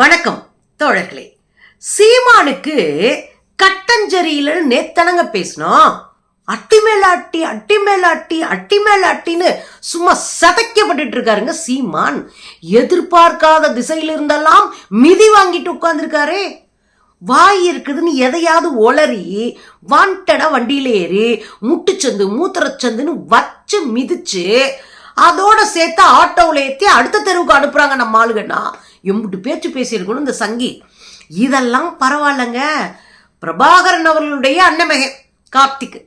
வணக்கம் தோழர்களே. சீமானுக்கு கட்டஞ்சரியில நேத்தனங்க பேசினோம். அட்டி மேலாட்டி அட்டி மேலாட்டி அட்டி மேலாட்டின்னு அட்டின்னு சும்மா சதைக்கப்பட்டு இருக்காருங்க சீமான். எதிர்பார்க்காத திசையில இருந்தெல்லாம் மிதி வாங்கிட்டு உட்காந்துருக்காரே வாய் இருக்குதுன்னு எதையாவது ஒளறி வாண்டடா வண்டியில ஏறி முட்டுச்சந்து மூத்திரச்சந்துன்னு வச்சு மிதிச்சு அதோட சேர்த்து ஆட்டோவில் ஏற்றி அடுத்த தெருவுக்கு அனுப்புறாங்க நம்ம ஆளுங்கன்னா. எம்பிட்டு பேச்சு பேசியிருக்கணும் இந்த சங்கி. இதெல்லாம் பரவாயில்லைங்க. பிரபாகரன் அவர்களுடைய அன்னமகன் கார்த்திக்.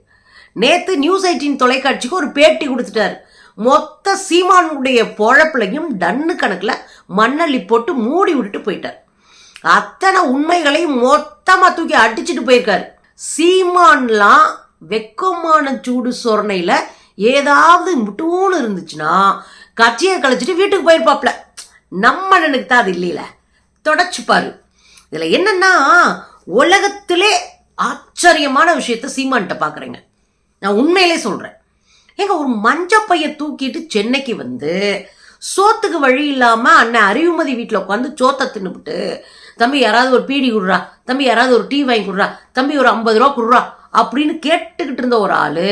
நேற்று நியூஸ் எயிட்டின் தொலைக்காட்சிக்கு ஒரு பேட்டி கொடுத்துட்டாரு. மொத்த சீமானுடைய பொழப்புலையும் டன்னு கணக்கில் மண்ணள்ளி போட்டு மூடி விட்டுட்டு போயிட்டார். அத்தனை உண்மைகளையும் மொத்தமாக தூக்கி அடிச்சுட்டு போயிருக்காரு. சீமான்லாம் வெக்கமான சூடு சொரணையில் ஏதாவது முட்டூன்னு இருந்துச்சுன்னா கட்சியை கழிச்சிட்டு வீட்டுக்கு போயிருப்பாப்ல. நம்மளனுக்கு தான் அது இல்லையில. தொடச்சுப்பாரு இதில் என்னன்னா உலகத்திலே ஆச்சரியமான விஷயத்த சீமான்கிட்ட பார்க்குறேங்க நான் உண்மையிலே சொல்கிறேன் ஏங்க ஒரு மஞ்சப்பைய தூக்கிட்டு சென்னைக்கு வந்து சோத்துக்கு வழி இல்லாமல் அண்ணன் அறிவுமதி வீட்டில் உட்காந்து சோத்தை தின்னுபிட்டு தம்பி யாராவது ஒரு பீடி கொடுறா. தம்பி யாராவது ஒரு டீ வாங்கி கொடுறா. தம்பி ஒரு ஐம்பது ரூபா கொடுறா. அப்படின்னு கேட்டுக்கிட்டு இருந்த ஒரு ஆள்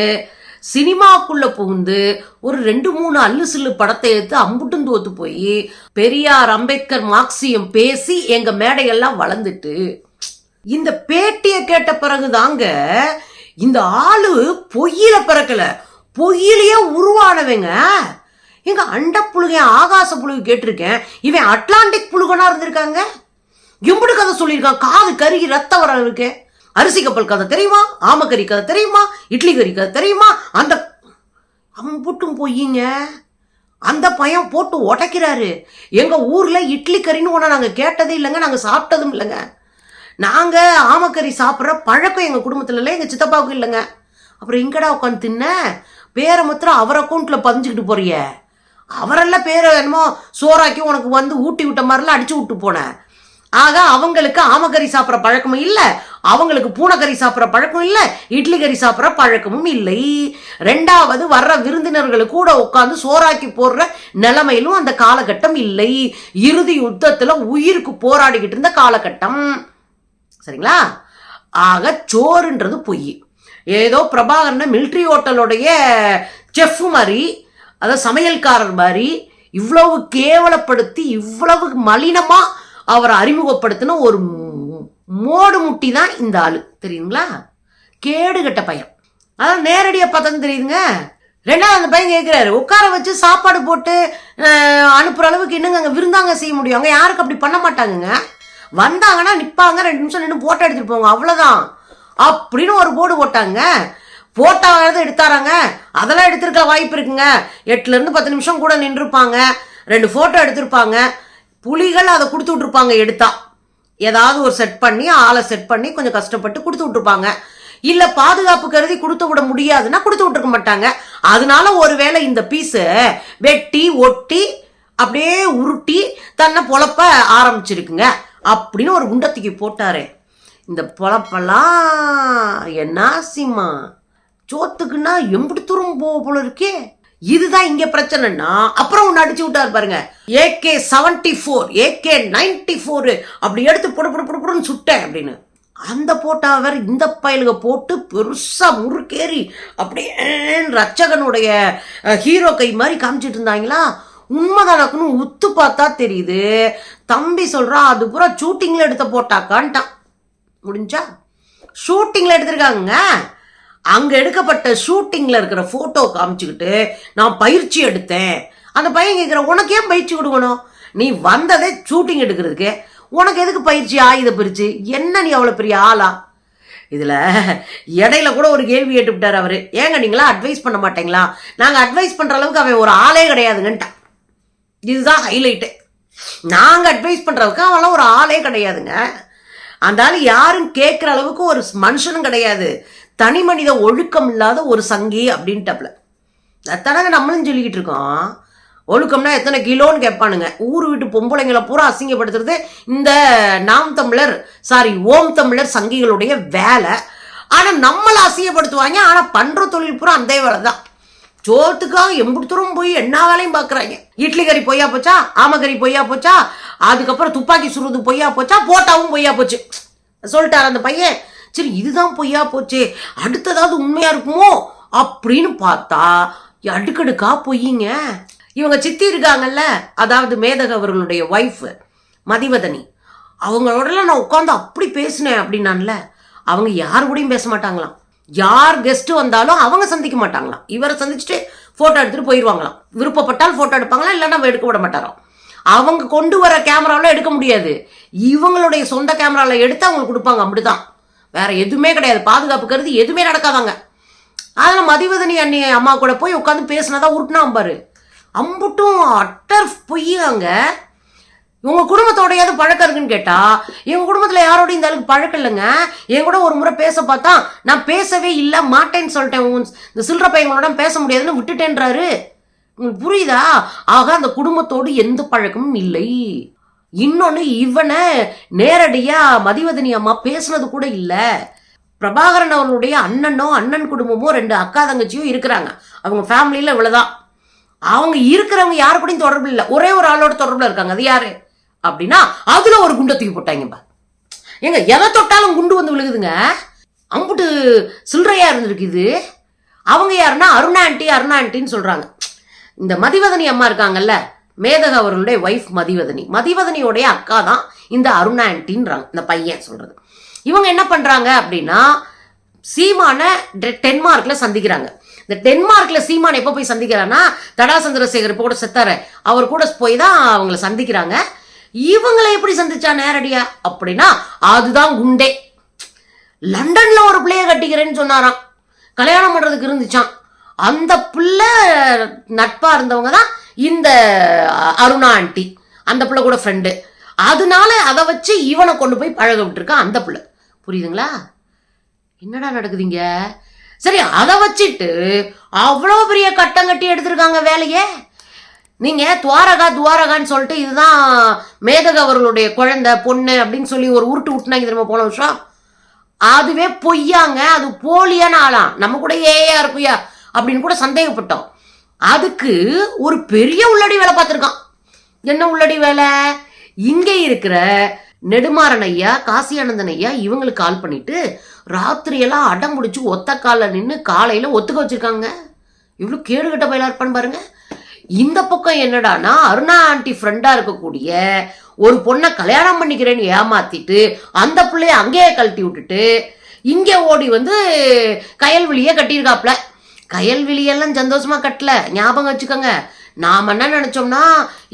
சினிமாக்குள்ள புகுந்து ஒரு ரெண்டு மூணு அல்லு சில்லு படத்தை எடுத்து அம்புட்டும் தோத்து போய் பெரியார் அம்பேத்கர் மார்க்சியம் பேசி எங்க மேடையெல்லாம் வளர்ந்துட்டு இந்த பேட்டியை கேட்ட பிறகுதாங்க இந்த ஆளு பொய்யில பிறக்கல. பொய்யிலேயே உருவானவங்க. எங்க அண்ட புழுகை ஆகாச புழுகு கேட்டிருக்கேன். இவன் அட்லாண்டிக் புழுகனா இருந்திருக்காங்க. எம்புடு கதை சொல்லியிருக்கான். காது கருகி ரத்த வர இருக்கேன். அரிசி கப்பல் கதை தெரியுமா? ஆமக்கறி கதை தெரியுமா? இட்லி கறி கதை தெரியுமா? அந்த அம்புட்டும் பொய்யுங்க. அந்த பையன் போட்டு உடைக்கிறாரு. எங்கள் ஊரில் இட்லி கறின்னு ஒன்று நாங்கள் கேட்டதே இல்லைங்க நாங்கள் சாப்பிட்டதும் இல்லைங்க. நாங்கள் ஆமக்கறி சாப்பிட்ற பழக்கம் எங்கள் குடும்பத்தில் இல்லை எங்கள் சித்தப்பாவுக்கும் இல்லைங்க. அப்புறம் எங்கடா உட்காந்து தின்ன? பேரை மாத்திரம் அவர் அக்கௌண்ட்டில் பதிஞ்சுக்கிட்டு போறிய. அவரெல்லாம் பேரை என்னமோ சோறாக்கி உனக்கு வந்து ஊட்டி விட்ட மாதிரிலாம் அடிச்சு விட்டு போனேன் ஆக அவங்களுக்கு ஆமக்கறி சாப்பிட்ற பழக்கமும் இல்லை. அவங்களுக்கு பூனைக்கறி சாப்பிட்ற பழக்கம் இல்லை இட்லி கறி சாப்பிட்ற பழக்கமும் இல்லை. ரெண்டாவது வர்ற விருந்தினர்கள் கூட உட்காந்து சோறாக்கி போடுற நிலைமையிலும் அந்த காலகட்டம் இல்லை. இறுதி யுத்தத்தில் உயிருக்கு போராடிக்கிட்டு இருந்த காலகட்டம். சரிங்களா? ஆக சோறுன்றது பொய். ஏதோ பிரபாகரன் மிலிட்ரி ஹோட்டலுடைய செஃப் மாதிரி அதாவது சமையல்காரர் மாதிரி இவ்வளவு கேவலப்படுத்தி இவ்வளவு மலினமாக அவரை அறிமுகப்படுத்தின ஒரு மோடு முட்டி தான் இந்த ஆளு தெரியுங்களா கேடு கெட்ட பையன். அதான் நேரடியாக பார்த்தா தெரியுதுங்க. ரெண்டாவது அந்த பையன் கேட்குறாரு உட்கார வச்சு சாப்பாடு போட்டு அனுப்புகிற அளவுக்கு என்னங்க அங்கே விருந்தாங்க செய்ய முடியும்? அங்கே யாருக்கு அப்படி பண்ண மாட்டாங்கங்க? வந்தாங்கன்னா நிற்பாங்க ரெண்டு நிமிஷம் நின்று போட்டோ எடுத்துட்டு போங்க அவ்வளோதான் அப்படின்னு ஒரு போர்டு போட்டாங்க. போட்டோவாவது எடுத்தாராங்க. அதெல்லாம் எடுத்திருக்க வாய்ப்பு இருக்குங்க. எட்டுலேருந்து பத்து நிமிஷம் கூட நின்றுருப்பாங்க. ரெண்டு ஃபோட்டோ எடுத்திருப்பாங்க. புலிகள் அதை கொடுத்து விட்ருப்பாங்க எடுத்தா. ஏதாவது ஒரு செட் பண்ணி ஆளை செட் பண்ணி கொஞ்சம் கஷ்டப்பட்டு கொடுத்து விட்டுருப்பாங்க. இல்ல பாதுகாப்பு கருதி கொடுத்து விட முடியாதுன்னா கொடுத்து விட்டுருக்க மாட்டாங்க. அதனால ஒருவேளை இந்த பீஸு வெட்டி ஒட்டி அப்படியே உருட்டி தன்னை பொழப்ப ஆரம்பிச்சிருக்குங்க. அப்படின்னு ஒரு குண்டத்துக்கு போட்டாரு. இந்த பொழப்பெல்லாம் என்ன சிம்மா? சோத்துக்குன்னா எம்பிடி தூரம் போல இருக்கே. இதுதான் இங்க பிரச்சனைன்னா அப்புறம் ஒன்று அடிச்சு விட்டாரு பாருங்க. AK seventy four AK ninety four அப்படி எடுத்து புடு புடு புடுன்னு சுட்டேன் அப்படின்னு. அந்த போட்டா வேற இந்த பயலுக போட்டு பெருசா முறுக்கேறி அப்படியே ரச்சகனுடைய ஹீரோ கை மாதிரி காமிச்சிட்டு இருந்தாங்களா? உண்மைதானக்குன்னு உத்து பார்த்தா தெரியுது. தம்பி சொல்றா அது பூரா ஷூட்டிங்ல எடுத்த போட்டாக்கான்ட்டான். முடிஞ்சா? ஷூட்டிங்ல எடுத்திருக்காங்க அங்கே எடுக்கப்பட்ட ஷூட்டிங்கில் இருக்கிற ஃபோட்டோ காமிச்சுக்கிட்டு நான் பயிற்சி எடுத்தேன். அந்த பையன் கேட்குற உனக்கு ஏன் பயிற்சி கொடுக்கணும்? நீ வந்ததே ஷூட்டிங் எடுக்கிறதுக்கு. உனக்கு எதுக்கு பயிற்சி? ஆயுத பயிற்சி என்ன நீ அவ்வளோ பெரிய ஆளா? இதில் இடையில கூட ஒரு கேள்வி கேட்டு விட்டார் அவர். ஏங்க நீங்களா அட்வைஸ் பண்ண மாட்டீங்களா? நாங்கள் அட்வைஸ் பண்ணுற அளவுக்கு அவன் ஒரு ஆளே கிடையாதுங்கன்ட்டான். இதுதான் ஹைலைட்டு நாங்கள் அட்வைஸ் பண்ணுறதுக்கு அவெல்லாம் ஒரு ஆளே கிடையாதுங்க. அந்த ஆள் யாரும் கேட்குற அளவுக்கு ஒரு மனுஷனும் கிடையாது. தனி மனித ஒழுக்கம் இல்லாத ஒரு சங்கி அப்படின்ட்டப்ல. அத்தனங்க நம்மளும் சொல்லிக்கிட்டு இருக்கோம். ஒழுக்கம்னா எத்தனை கிலோன்னு கேட்பானுங்க. ஊர் வீட்டு பொம்பளைங்களை பூரா அசிங்கப்படுத்துறது இந்த நாம் தமிழர் சாரி ஓம் தமிழர் சங்கிகளுடைய வேலை. ஆனால் நம்மளை அசிங்கப்படுத்துவாங்க. ஆனால் பண்ணுற தொழில் பூரா அந்த வேலை தான் சோத்துக்காக எம்புட்டு போய் என்ன வேலையும் பார்க்குறாங்க. இட்லி கறி பொய்யா போச்சா? ஆமக்கறி பொய்யா போச்சா? அதுக்கப்புறம் துப்பாக்கி சுடுறது பொய்யா போச்சா? போட்டாவும் பொய்யா போச்சு. சொல்லிட்டார் அந்த பையன். சரி இதுதான் பொய்யா போச்சே அடுத்ததாவது உண்மையா இருக்குமோ அப்படின்னு பார்த்தா அடுக்கடுக்கா பொய்யுங்க. இவங்க சித்தி இருக்காங்கல்ல அதாவது மேதக அவர்களுடைய ஒய்ஃப் மதிவதனி. அவங்களோடலாம் நான் உட்காந்து அப்படி பேசினேன் அப்படின்னான்ல அவங்க யார் கூடயும் பேச மாட்டாங்களாம். யார் கெஸ்ட்டு வந்தாலும் அவங்க சந்திக்க மாட்டாங்களாம். இவரை சந்திச்சுட்டு ஃபோட்டோ எடுத்துகிட்டு போயிடுவாங்களாம் விருப்பப்பட்டால் ஃபோட்டோ எடுப்பாங்களா இல்லைன்னா எடுக்க விட மாட்டாராம். அவங்க கொண்டு வர கேமராவில் எடுக்க முடியாது. இவங்களுடைய சொந்த கேமராவில் எடுத்து அவங்களுக்கு கொடுப்பாங்க அப்படிதான். வேற எதுவுமே கிடையாது. பாதுகாப்பு கருதி எதுவுமே நடக்காதாங்க. அதில் மதிவதனி அண்ணி அம்மா கூட போய் உட்காந்து பேசினதான் உருட்டினா பாரு. அம்புட்டும் அட்டர் பொய்யாங்க. இவங்க குடும்பத்தோடையாவது பழக்கம் இருக்குன்னு கேட்டா எங்க குடும்பத்துல யாரோடையும் இந்த அளவுக்கு பழக்கம் இல்லைங்க. என் கூட ஒரு முறை பேச பார்த்தா நான் பேசவே இல்லை மாட்டேன்னு சொல்லிட்டேன். இந்த சில்லற பையங்களோட பேச முடியாதுன்னு விட்டுட்டேன்றாரு. உங்களுக்கு புரியுதா? ஆக அந்த குடும்பத்தோடு எந்த பழக்கமும் இல்லை. இன்னொன்று இவனை நேரடியாக மதிவதனி அம்மா பேசுனது கூட இல்லை. பிரபாகரன் அவர்களுடைய அண்ணனோ அண்ணன் குடும்பமோ ரெண்டு அக்கா தங்கச்சியும் இருக்கிறாங்க. அவங்க ஃபேமிலியில் இவ்வளோதான் அவங்க இருக்கிறவங்க யாரு கூடயும் தொடர்பு இல்லை. ஒரே ஒரு ஆளோட தொடர்பில் இருக்காங்க. அது யாரு? அப்படின்னா அதுல ஒரு குண்டை தூக்கி போட்டாங்கப்பா ஏங்க எதை தொட்டாலும் குண்டு வந்து விழுகுதுங்க? அம்புட்டு சில்லறையா இருந்திருக்கு இது அவங்க யாருன்னா அருணா ஆண்டி அருணா ஆண்டின்னு சொல்றாங்க. இந்த மதிவதனி அம்மா இருக்காங்கல்ல மேதக அவர்களுடைய ஒய்ஃப் மதிவதனி. மதிவதனியோடைய அக்கா தான் இந்த அருணா ஆன்டின்றாங்க இந்த பையன் சொல்றது. இவங்க என்ன பண்றாங்க அப்படின்னா சீமான டெ- டென்மார்க்ல சந்திக்கிறாங்க. இந்த டென்மார்க்ல சீமான் எப்போ போய் சந்திக்கிறான்னா தடா சந்திரசேகர் இப்போ கூட செத்தாரு. அவர் கூட போய் தான் அவங்கள சந்திக்கிறாங்க. இவங்களை எப்படி சந்திச்சா நேரடியா? அப்படின்னா அதுதான் குண்டே. லண்டன்ல ஒரு பிள்ளைய கட்டிக்கிறேன்னு சொன்னாராம். கல்யாணம் பண்றதுக்கு இருந்துச்சான் அந்த பிள்ளை நட்பா இருந்தவங்க தான் இந்த அருணா ஆண்டி அந்த பிள்ளை கூட ஃப்ரெண்டு அதனால அதை வச்சு இவனை கொண்டு போய் பழக விட்டுருக்கான் அந்த பிள்ளை. புரியுதுங்களா? என்னடா நடக்குதுங்க? சரி அதை வச்சுட்டு அவ்வளோ பெரிய கட்டம் கட்டி எடுத்திருக்காங்க வேலையே. நீங்கள் துவாரகா துவாரகான்னு சொல்லிட்டு இதுதான் மேதக அவர்களுடைய குழந்தை பொண்ணு அப்படின்னு சொல்லி ஒரு உருட்டு விட்டுனாங்க திரும்ப போன வருஷம்? அதுவே பொய்யாங்க. அது போலியான ஆளாம் நம்ம கூட ஏயா இருக்குயா? அப்படின்னு கூட சந்தேகப்பட்டோம். அதுக்கு ஒரு பெரிய உள்ளடி வேலை பார்த்துருக்கான். என்ன உள்ளடி வேலை? இங்கே இருக்கிற நெடுமாறன் ஐயா காசியானந்தன் ஐயா இவங்களுக்கு கால் பண்ணிட்டு ராத்திரியெல்லாம் அடம் முடிச்சு ஒத்த காலில் நின்று காலையில் ஒத்துக்க வச்சிருக்காங்க. இவ்வளோ கேடுகட்ட பயிலா இருப்பான்னு பாருங்க. இந்த பக்கம் என்னடானா அருணா ஆண்டி ஃப்ரெண்டாக இருக்கக்கூடிய ஒரு பொண்ணை கல்யாணம் பண்ணிக்கிறேன்னு ஏமாத்திட்டு அந்த பிள்ளைய அங்கேயே கழட்டி விட்டுட்டு இங்கே ஓடி வந்து கயல்வெளியே கட்டியிருக்காப்ல கயல்விழியெல்லாம் சந்தோஷமா கட்டல. ஞாபகம் வச்சுக்கோங்க. நாம என்ன நினைச்சோம்னா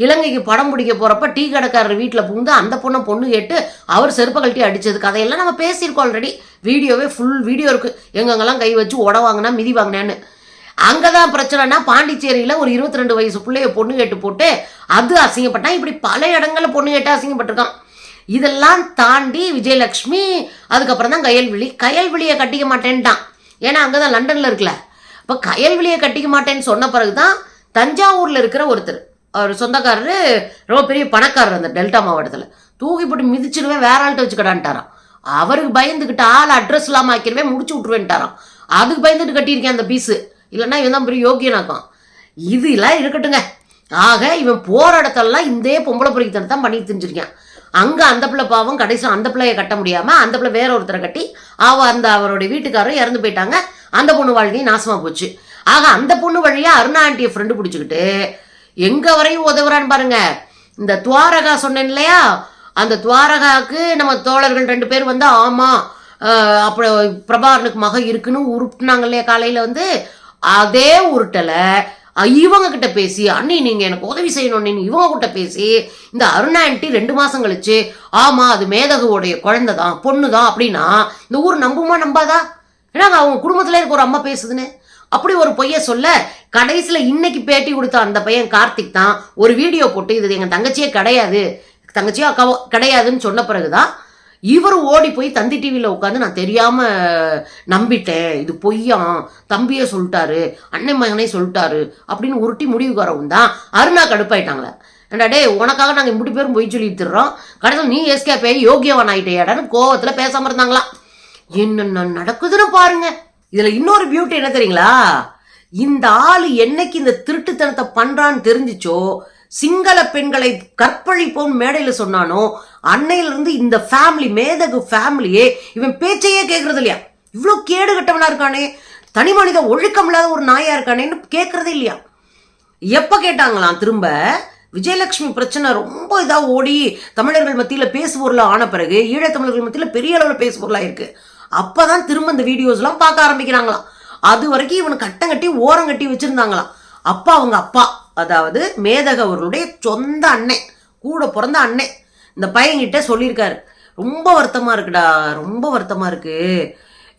இலங்கைக்கு படம் பிடிக்க போறப்ப டீ கடைக்காரர் வீட்டில் புகுந்து அந்த பொண்ணை பொண்ணு கேட்டு அவர் செருப்பை கழட்டி அடிச்சது கதையெல்லாம் நம்ம பேசியிருக்கோம் ஆல்ரெடி வீடியோவே ஃபுல் வீடியோ இருக்கு. எங்கெங்கெல்லாம் கை வச்சு உட வாங்கினா மிதி வாங்கினேன்னு. அங்கதான் பிரச்சனைனா பாண்டிச்சேரியில் ஒரு இருபத்தி ரெண்டு வயசு பிள்ளைய பொண்ணு கேட்டு போட்டு அது அசிங்கப்பட்டான். இப்படி பல இடங்களில் பொண்ணு கேட்டு அசிங்கப்பட்டிருக்கான். இதெல்லாம் தாண்டி விஜயலட்சுமி அதுக்கப்புறம் தான் கயல்விழி. கயல்விழியை கட்டிக்க மாட்டேன்ட்டான். ஏன்னா அங்கே தான் லண்டனில் இருக்குல்ல. இப்போ கயல்விழியை கட்டிக்க மாட்டேன்னு சொன்ன பிறகுதான் தஞ்சாவூரில் இருக்கிற ஒருத்தர் அவர் சொந்தக்காரரு ரொம்ப பெரிய பணக்காரர் அந்த டெல்டா மாவட்டத்தில். தூக்கி போட்டு மிதிச்சிடுவேன் வேற ஆள்கிட்ட வச்சுக்கடான்ட்டாராம். அவருக்கு பயந்துக்கிட்டு ஆள் அட்ரஸ் இல்லாமல் ஆக்கிருவேன் முடிச்சு விட்ருவேன்ட்டாராம் அதுக்கு பயந்துட்டு கட்டியிருக்கேன் அந்த பீஸு. இல்லைன்னா இவன் தான் பெரிய யோகியனாக்கும் இது எல்லாம் இருக்கட்டுங்க. ஆக இவன் போகிற இடத்தெல்லாம் இந்த பொம்பளை பொறிக்கத்தனை தான் பண்ணி தெரிஞ்சிருக்கேன். அங்க அந்த பிள்ளை பாவம் கடைசி அந்த பிள்ளைய கட்ட முடியாம அந்த பிள்ளை வேற ஒருத்தரை கட்டி அவ அந்த அவருடைய வீட்டுக்காரரும் இறந்து போயிட்டாங்க. அந்த பொண்ணு வாழ்க்கையும் நாசமா போச்சு. ஆக அந்த பொண்ணு வழியா அருணா ஆண்டிய ஃப்ரெண்டு பிடிச்சிக்கிட்டு எங்க வரையும் உதவுறான்னு பாருங்க. இந்த துவாரகா சொன்னேன் இல்லையா? அந்த துவாரகாவுக்கு நம்ம தோழர்கள் ரெண்டு பேர் வந்து ஆமா அப்புறம் பிரபாகரனுக்கு மக இருக்குன்னு உருட்டுனாங்க இல்லையா காலையில வந்து? அதே உருட்டலை. இவங்க கிட்ட பேசி அண்ணி நீங்க எனக்கு உதவி செய்யணும்னு இவங்க கிட்ட பேசி இந்த அருணா ஆண்டி ரெண்டு மாசம் கழிச்சு ஆமா அது மேதகுவோடைய குழந்தை தான் பொண்ணு தான் அப்படின்னா இந்த ஊர் நம்புமா நம்பாதா? ஏன்னா அவங்க குடும்பத்துல இருக்க ஒரு அம்மா பேசுதுன்னு? அப்படி ஒரு பொய்ய சொல்ல கடைசியில் இன்னைக்கு பேட்டி கொடுத்த அந்த பையன் கார்த்திக் தான் ஒரு வீடியோ போட்டு இது எங்கள் தங்கச்சியே கிடையாது தங்கச்சியோ அக்காவோ கிடையாதுன்னு சொன்ன பிறகுதான் இவரும் ஓடி போய் தந்தி டிவியில் உட்காந்து நான் தெரியாமல் நம்பிட்டேன். இது பொய்யாம் தம்பியே சொல்லிட்டாரு அண்ணன் மகனே சொல்லிட்டாரு அப்படின்னு உருட்டி முடிவுக்கு வரவும் தான். அருணா கடுப்பாயிட்டாங்களே ஏண்டா டேய் உனக்காக நாங்கள் இப்படி பேரும் பொய் சொல்லி தர்றோம் கடைசியில் நீ எஸ்கேப் ஆகி யோகியவன் ஆகிட்டேடான்னு கோவத்தில் பேசாமல் இருந்தாங்களாம் என்னென்ன நடக்குதுன்னு பாருங்க. இதில் இன்னொரு பியூட்டி என்ன தெரியுங்களா? இந்த ஆள் என்னைக்கு இந்த திருட்டுத்தனத்தை பண்ணுறான்னு தெரிஞ்சிச்சோ சிங்கள பெண்களை கற்பழிப்போம் மேடையில் சொன்னானோ அன்னையிலிருந்து இந்த ஃபேமிலி மேதகு ஃபேமிலியே இவன் பேச்சையே கேட்கறது இல்லையா இவ்வளோ கேடு கட்டவனா இருக்கானே. தனி மனித ஒழுக்கம் இல்லாத ஒரு நாயா இருக்கானேன்னு கேட்கறதே இல்லையா? எப்போ கேட்டாங்களாம் திரும்ப? விஜயலட்சுமி பிரச்சனை ரொம்ப இதாக ஓடி தமிழர்கள் மத்தியில் பேசுபொருளாக ஆன பிறகு ஈழத்தமிழர்கள் மத்தியில் பெரிய அளவில் பேசுபொருளாக இருக்குது இருக்கு. அப்பதான் திரும்ப இந்த வீடியோஸ்லாம் பார்க்க ஆரம்பிக்கிறாங்களாம். அது வரைக்கும் இவனை கட்டம் கட்டி ஓரம் கட்டி வச்சுருந்தாங்களாம். அப்பா அவங்க அப்பா அதாவது மேதக அவர்களுடைய சொந்த அண்ணன் கூட பிறந்த அண்ணன் இந்த பையன்கிட்ட சொல்லியிருக்காரு. ரொம்ப வருத்தமாக இருக்குடா ரொம்ப வருத்தமாக இருக்கு.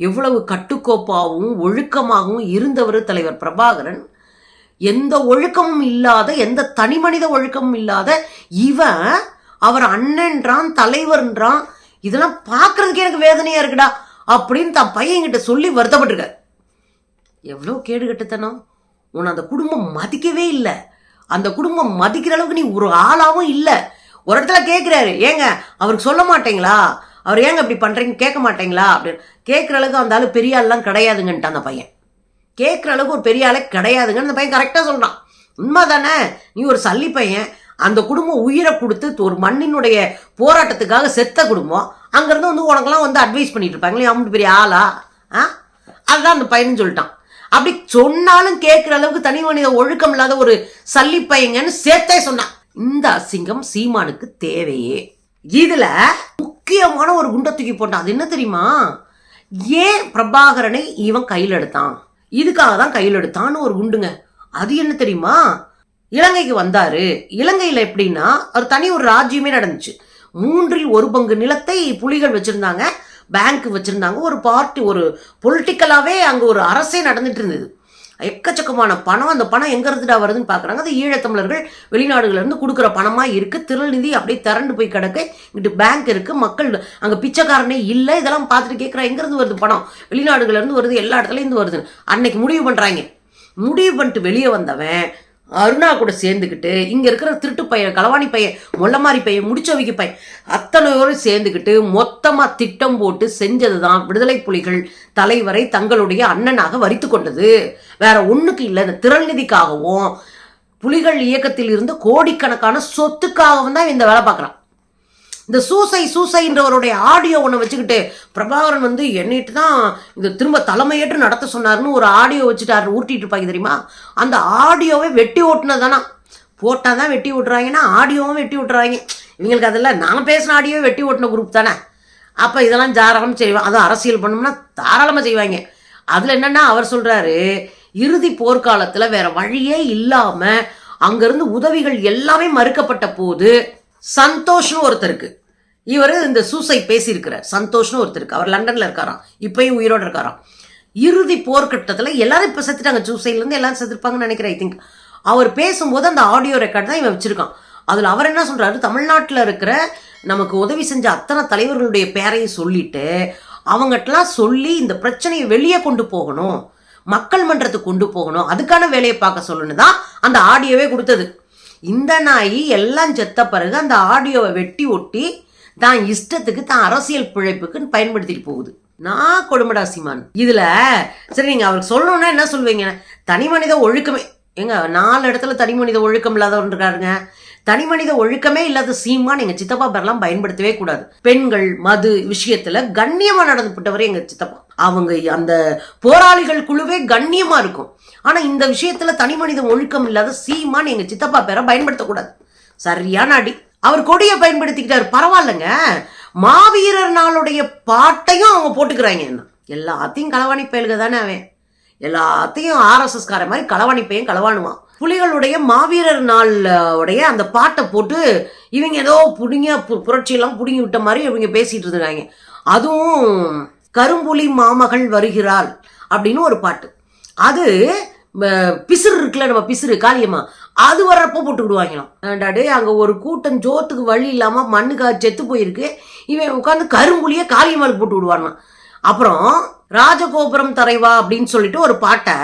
எவ்வளவு கட்டுக்கோப்பாகவும் ஒழுக்கமாகவும் இருந்தவர் தலைவர் பிரபாகரன். எந்த ஒழுக்கமும் இல்லாத எந்த தனி மனித ஒழுக்கமும் இல்லாத இவன் அவர் அண்ணன்றான் தலைவர்ன்றான். இதெல்லாம் பார்க்கறதுக்கே எனக்கு வேதனையாக இருக்குடா அப்படின்னு தன் பையன்கிட்ட சொல்லி வருத்தப்பட்டிருக்காரு. எவ்வளோ கேடு கட்டுத்தனம். உன்னை அந்த குடும்பம் மதிக்கவே இல்லை. அந்த குடும்பம் மதிக்கிற அளவுக்கு நீ ஒரு ஆளாகவும் இல்லை. ஒரு இடத்துல கேட்குறாரு ஏங்க அவருக்கு சொல்ல மாட்டீங்களா? அவர் ஏங்க இப்படி பண்ணுறீங்க கேட்க மாட்டீங்களா? அப்படின்னு கேட்குற அளவுக்கு அந்த ஆள் பெரிய ஆள்லாம் கிடையாதுங்கன்ட்டு அந்த பையன். கேட்குற அளவுக்கு ஒரு பெரிய ஆளே கிடையாதுங்கன்னு அந்த பையன் கரெக்டாக சொல்கிறான் உண்மை தானே நீ ஒரு சல்லி பையன் அந்த குடும்பம் உயிரை கொடுத்து ஒரு மண்ணினுடைய போராட்டத்துக்காக செத்த குடும்பம் அங்கேருந்து வந்து உனக்கெல்லாம் வந்து அட்வைஸ் பண்ணிட்டு இருப்பாங்களே அவங்க பெரிய ஆளா? ஆ? அதுதான் அந்த பையன் சொல்லிட்டான். அப்படி சொன்னாலும் கேட்குற அளவுக்கு தனி மனித ஒழுக்கம் இல்லாத ஒரு சல்லி பையங்கன்னு சேர்த்தே சொன்னான். இந்த அசிங்கம் சீமானுக்கு தேவையே. இதுல முக்கியமான ஒரு குண்டை தூக்கி போட்டான். அது என்ன தெரியுமா? ஏன் பிரபாகரனை இவன் கையில் எடுத்தான். இதுக்காக தான் கையில் எடுத்தான்னு ஒரு குண்டுங்க. அது என்ன தெரியுமா? இலங்கைக்கு வந்தாரு. இலங்கையில எப்படின்னா ஒரு தனி ஒரு ராஜ்யமே நடந்துச்சு. மூன்றில் ஒரு பங்கு நிலத்தை புலிகள் வச்சிருந்தாங்க. பேங்க் வச்சிருந்தாங்க. ஒரு பார்ட்டி ஒரு பொலிட்டிக்கலாவே அங்க ஒரு அரசே நடந்துட்டு இருந்தது. எக்கச்சக்கமான பணம் அந்த பணம் எங்கே இருந்துடா வருதுன்னு பார்க்குறாங்க அது ஈழத்தமிழர்கள் வெளிநாடுகள்ல இருந்து கொடுக்குற பணமாக இருக்குது திருநிதி அப்படியே திரண்டு போய் கிடக்கு. இங்கிட்டு பேங்க் இருக்கு. மக்கள் அங்கே பிச்சைக்காரனே இல்லை. இதெல்லாம் பார்த்துட்டு கேட்குறா எங்கேருந்து வருது பணம்? வெளிநாடுகள்லேருந்து வருது எல்லா இடத்துலேருந்து வருதுன்னு. அன்னைக்கு முடிவு பண்ணுறாங்க முடிவு பண்ணிட்டு வெளியே வந்தவன் அருணா கூட சேர்ந்துக்கிட்டு இங்கே இருக்கிற திருட்டு பையன் களவாணி பையன் மொல்லமாரி பையன் முடிச்சவைக்கு பையன் அத்தனை பேரும் சேர்ந்துக்கிட்டு மொத்தமாக திட்டம் போட்டு செஞ்சது தான் விடுதலை புலிகள் தலைவரை தங்களுடைய அண்ணனாக வரித்து கொண்டது. வேற ஒன்றுக்கு இல்லை இந்த திறநிதிக்காகவும் புலிகள் இயக்கத்தில் இருந்து கோடிக்கணக்கான சொத்துக்காகவும் தான் இந்த வேலை பார்க்குறான். இந்த சூசை சூசைன்றவருடைய ஆடியோ ஒன்று வச்சுக்கிட்டு பிரபாகரன் வந்து என்னிட்டு தான் இந்த திரும்ப தலைமையேற்று நடத்த சொன்னாருன்னு ஒரு ஆடியோ வச்சுட்டாரு ஊட்டிட்டு இருப்பாங்க தெரியுமா? அந்த ஆடியோவை வெட்டி ஓட்டுனதானா போட்டால் தான் வெட்டி விட்டுறாங்கன்னா ஆடியோவும் வெட்டி விட்டுறாங்க இவங்களுக்கு அதெல்லாம் நான் பேசின ஆடியோ வெட்டி ஓட்டின குரூப் தானே? அப்போ இதெல்லாம் தாராளமாக செய்வாங்க அதுவும் அரசியல் பண்ணோம்னா தாராளமாக செய்வாங்க. அதில் என்னன்னா அவர் சொல்கிறாரு இறுதி போர்க்காலத்தில் வேற வழியே இல்லாமல் அங்கேருந்து உதவிகள் எல்லாமே மறுக்கப்பட்ட போது சந்தோஷ்னு ஒருத்தருக்கு இவர் இந்த சூசை பேசியிருக்கிறார். சந்தோஷ்னு ஒருத்தருக்கு அவர் லண்டனில் இருக்காராம். இப்பயும் உயிரோடு இருக்காராம். இறுதி போர்க்கட்டத்தில் எல்லாரும் இப்போ செத்துட்டாங்க. சூசைலேருந்து எல்லாரும் செத்துருப்பாங்கன்னு நினைக்கிறேன் ஐ திங்க் அவர் பேசும்போது அந்த ஆடியோ ரெக்கார்ட் தான் இவன் வச்சுருக்கான். அதில் அவர் என்ன சொல்கிறாரு தமிழ்நாட்டில் இருக்கிற நமக்கு உதவி செஞ்ச அத்தனை தலைவர்களுடைய பேரையும் சொல்லிட்டு அவங்ககிட்டலாம் சொல்லி இந்த பிரச்சனையை வெளியே கொண்டு போகணும். மக்கள் மன்றத்துக்கு கொண்டு போகணும். அதுக்கான வேலையை பார்க்க சொல்லணும் தான் அந்த ஆடியோவே கொடுத்தது. இந்த நாய் எல்லாம் செத்த பிறகு அந்த ஆடியோவை வெட்டி ஒட்டி தான் இஷ்டத்துக்கு தான் அரசியல் பிழைப்புக்குன்னு பயன்படுத்திட்டு போகுது. நான் கொடுமடா சீமான். இதுல சரி நீங்க அவருக்கு சொல்லணும்னா என்ன சொல்வீங்க? தனி மனித ஒழுக்கமே ஏங்க நாலு இடத்துல தனி மனித ஒழுக்கம் இல்லாதவன் இருக்காருங்க. தனி மனித ஒழுக்கமே இல்லாத சீமான் எங்க சித்தப்பா பேர்லாம் பயன்படுத்தவே கூடாது. பெண்கள் மது விஷயத்துல கண்ணியமா நடந்துப்பட்டவர் எங்க சித்தப்பா. அவங்க அந்த போராளிகள் குழுவே கண்ணியமா இருக்கும். ஆனா இந்த விஷயத்துல தனி மனித ஒழுக்கம் இல்லாத சீமான் எங்க சித்தப்பா பேரை பயன்படுத்தக்கூடாது. சரியான அடி. அவர் கொடியை பயன்படுத்திக்கிட்டார். பரவாயில்லைங்க. மாவீரர் நாளுடைய பாட்டையும் அவங்க போட்டுக்கிறாங்க என்ன? எல்லாத்தையும் களவாணி பயல்க தானே அவன். எல்லாத்தையும் ஆர்எஸ்எஸ் கார மாதிரி களவாணி பையன் புலிகளுடைய மாவீரர் நாள் உடைய அந்த பாட்டை போட்டு இவங்க ஏதோ புடுங்க பு- புரட்சியெல்லாம் புடுங்கி விட்ட மாதிரி இவங்க பேசிட்டு இருந்தாங்க அதுவும் கரும்புலி மாமகள் வருகிறாள் அப்படின்னு ஒரு பாட்டு. அது பிசுறு இருக்குல்ல நம்ம பிசுறு காளியம்மா. அது வர்றப்போ போட்டு விடுவாங்களாம். அங்கே ஒரு கூட்டம் ஜோத்துக்கு வழி இல்லாமல் மண்ணுக்காக செத்து போயிருக்கு. இவன் உட்காந்து கரும்புலியே காளியம்மாளுக்கு போட்டு விடுவானாம். அப்புறம் ராஜகோபுரம் தரைவா அப்படின்னு சொல்லிட்டு ஒரு பாட்டை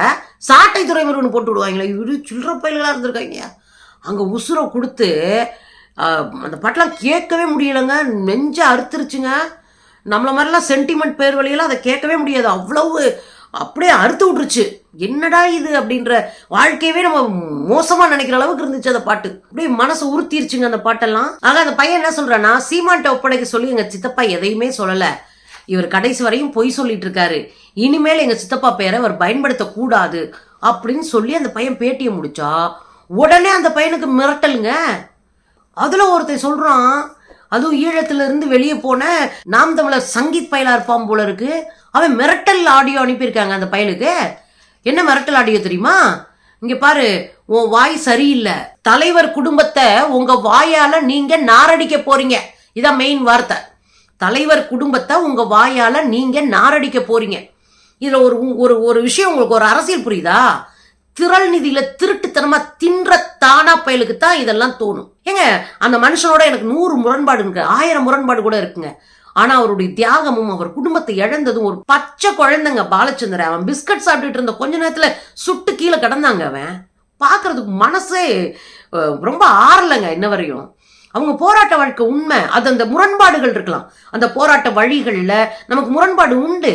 சாட்டை துறைமுருகன் போட்டு விடுவாங்களே இவரு சில்லற பயில்களாக இருந்திருக்காங்க. அங்கே உசுரை கொடுத்து அந்த பாட்டெலாம் கேட்கவே முடியலைங்க. நெஞ்சை அறுத்துருச்சுங்க. நம்மள மாதிரிலாம் சென்டிமெண்ட் பேர் வழியெல்லாம் அதை கேட்கவே முடியாது. அவ்வளவு அப்படியே அறுத்து விட்டுருச்சு. என்னடா இது அப்படின்ற வாழ்க்கையவே நம்ம மோசமா நினைக்கிற அளவுக்கு இருந்துச்சு அந்த பாட்டு. அப்படியே மனசு உறுத்திருச்சுங்க அந்த பாட்டெல்லாம். ஆக அந்த பையன் என்ன சொல்கிறான்னா சீமான்ட்ட ஒப்படைக்க சொல்லி எங்க சித்தப்பா எதையுமே சொல்லல. இவர் கடைசி வரையும் பொய் சொல்லிட்டு இருக்காரு. இனிமேல் எங்க சித்தப்பா பேரை அவர் பயன்படுத்தக்கூடாது அப்படின்னு சொல்லி அந்த பையன் பேட்டியை முடிச்சா உடனே அந்த பையனுக்கு மிரட்டலுங்க. அதுல ஒருத்தன் சொல்றான் அதுவும் ஈழத்துல இருந்து வெளியே போன நாம் தமிழர் சங்கீத் பயலா இருப்பான் போல இருக்கு. அவன் மிரட்டல் ஆடியோ அனுப்பியிருக்காங்க அந்த பயலுக்கு. என்ன மிரட்டல் ஆடியோ தெரியுமா? இங்க பாரு உன் வாய் சரியில்லை. தலைவர் குடும்பத்தை உங்க வாயால நீங்க நாரடிக்க போறீங்க. இதான் மெயின் வார்த்தை. தலைவர் குடும்பத்தை உங்க வாயால நீங்க நாரடிக்க போறீங்க. இதுல ஒரு ஒரு ஒரு விஷயம் உங்களுக்கு ஒரு அரசியல் புரியுதா? திரள் நிதியில திருட்டுத்தனமா தின்ற தானா பயலுக்கு தான் இதெல்லாம் தோணும். ஏங்க அந்த மனுஷனோட எனக்கு நூறு முரண்பாடு இருக்கு ஆயிரம் முரண்பாடு கூட இருக்குங்க. ஆனா அவருடைய தியாகமும் அவர் குடும்பத்தை இழந்ததும் ஒரு பச்சை குழந்தைங்க பாலச்சந்திரன். அவன் பிஸ்கட் சாப்பிட்டுட்டு இருந்த கொஞ்ச நேரத்துல சுட்டு கீழே கிடந்தாங்க அவன். பார்க்கறதுக்கு மனசே ரொம்ப ஆறலைங்க இன்ன வரையும். அவங்க போராட்ட வாழ்க்கை உண்மை. அது அந்த முரண்பாடுகள் இருக்கலாம். அந்த போராட்ட வழிகளில் நமக்கு முரண்பாடு உண்டு.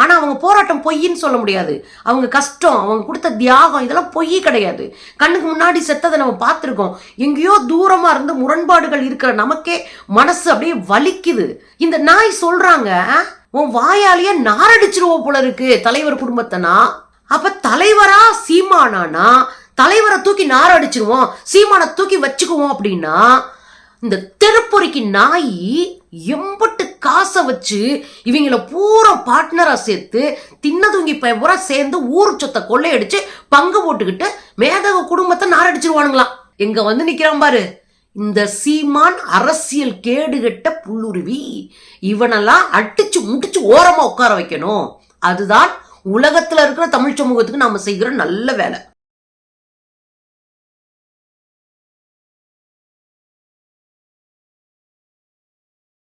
ஆனால் அவங்க போராட்டம் பொய்ன்னு சொல்ல முடியாது. அவங்க கஷ்டம் அவங்க கொடுத்த தியாகம் இதெல்லாம் பொய் கிடையாது. கண்ணுக்கு முன்னாடி செத்ததை நம்ம பார்த்துருக்கோம். எங்கேயோ தூரமாக இருந்து முரண்பாடுகள் இருக்கிற நமக்கே மனசு அப்படியே வலிக்குது. இந்த நாய் சொல்கிறாங்க உன் வாயாலேயே நாரடிச்சிருவோம் போல இருக்கு தலைவர் குடும்பத்தைனா? அப்ப தலைவரா சீமானானா? தலைவரை தூக்கி நாரடிச்சிருவோம் சீமானை தூக்கி வச்சுக்குவோம் அப்படின்னா இந்த தெருப்பொறிக்கு நாய் எம்பட்டு காசை வச்சு இவங்கள பூரா பார்ட்னராக சேர்த்து தின்னதுங்கி பூரா சேர்ந்து ஊர் சொத்தை கொள்ளையடிச்சு பங்கு போட்டுக்கிட்டு மேதக குடும்பத்தை நாரடிச்சிருவானுங்களாம் எங்க வந்து நிற்கிறான் பாரு. இந்த சீமான் அரசியல் கேடுகட்ட புல்லுருவி. இவனெல்லாம் அடிச்சு முடிச்சு ஓரமா உட்கார வைக்கணும். அதுதான் உலகத்துல இருக்கிற தமிழ் சமூகத்துக்கு நாம செய்கிற நல்ல வேலை.